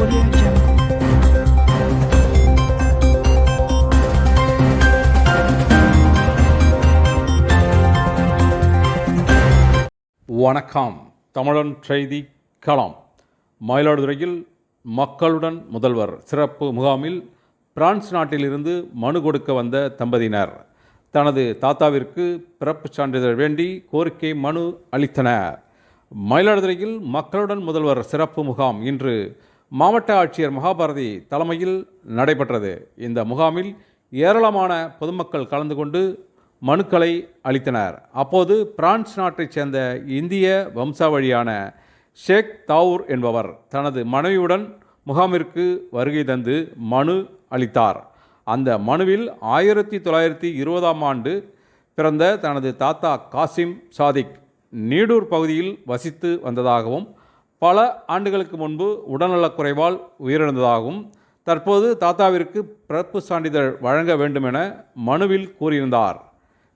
Audio Jungle. வணக்கம். தமிழன் செய்தி களம். மயிலாடுதுறையில் மக்களுடன் முதல்வர் சிறப்பு முகாமில் பிரான்ஸ் நாட்டிலிருந்து மனு கொடுக்க வந்த தம்பதியினர். தனது தாத்தாவிற்கு பிறப்புச் சான்றிதழ் வேண்டி கோரிக்கை மனு அளித்தனர். மயிலாடுதுறையில் மக்களுடன் முதல்வர் சிறப்பு முகாம் இன்று மாவட்ட ஆட்சியர் மகாபாரதி தலைமையில் நடைபெற்றது. இந்த முகாமில் ஏராளமான பொதுமக்கள் கலந்து கொண்டு மனுக்களை அளித்தனர். அப்போது பிரான்ஸ் நாட்டைச் சேர்ந்த இந்திய வம்சாவழியான ஷேக் தாவூர் என்பவர் தனது மனைவியுடன் முகாமிற்கு வருகை தந்து மனு அளித்தார். அந்த மனுவில் ஆயிரத்தி தொள்ளாயிரத்தி இருபதாம் ஆண்டு பிறந்த தனது தாத்தா காசிம் சாதிக் நீடூர் பகுதியில் வசித்து வந்ததாகவும் பல ஆண்டுகளுக்கு முன்பு உடல்நலக்குறைவால் உயிரிழந்ததாகவும் தற்போது தாத்தாவிற்கு பிறப்பு சான்றிதழ் வழங்க வேண்டுமென மனுவில் கூறியிருந்தார்.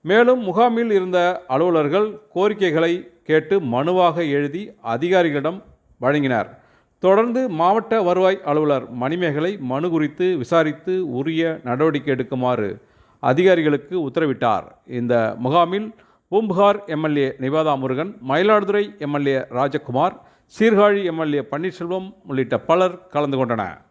மேலும் முகாமில் இருந்த அலுவலர்கள் கோரிக்கைகளை கேட்டு மனுவாக எழுதி அதிகாரிகளிடம் வழங்கினர். தொடர்ந்து மாவட்ட வருவாய் அலுவலர் மணிமேகலை மனு குறித்து விசாரித்து உரிய நடவடிக்கை எடுக்குமாறு அதிகாரிகளுக்கு உத்தரவிட்டார். இந்த முகாமில் Poompuhar MLA Nivedha Murugan Mayiladuthurai MLA Rajakumar Sirkazhi MLA Panneerselvam உள்ளிட்ட பலர் கலந்து கொண்டனர்.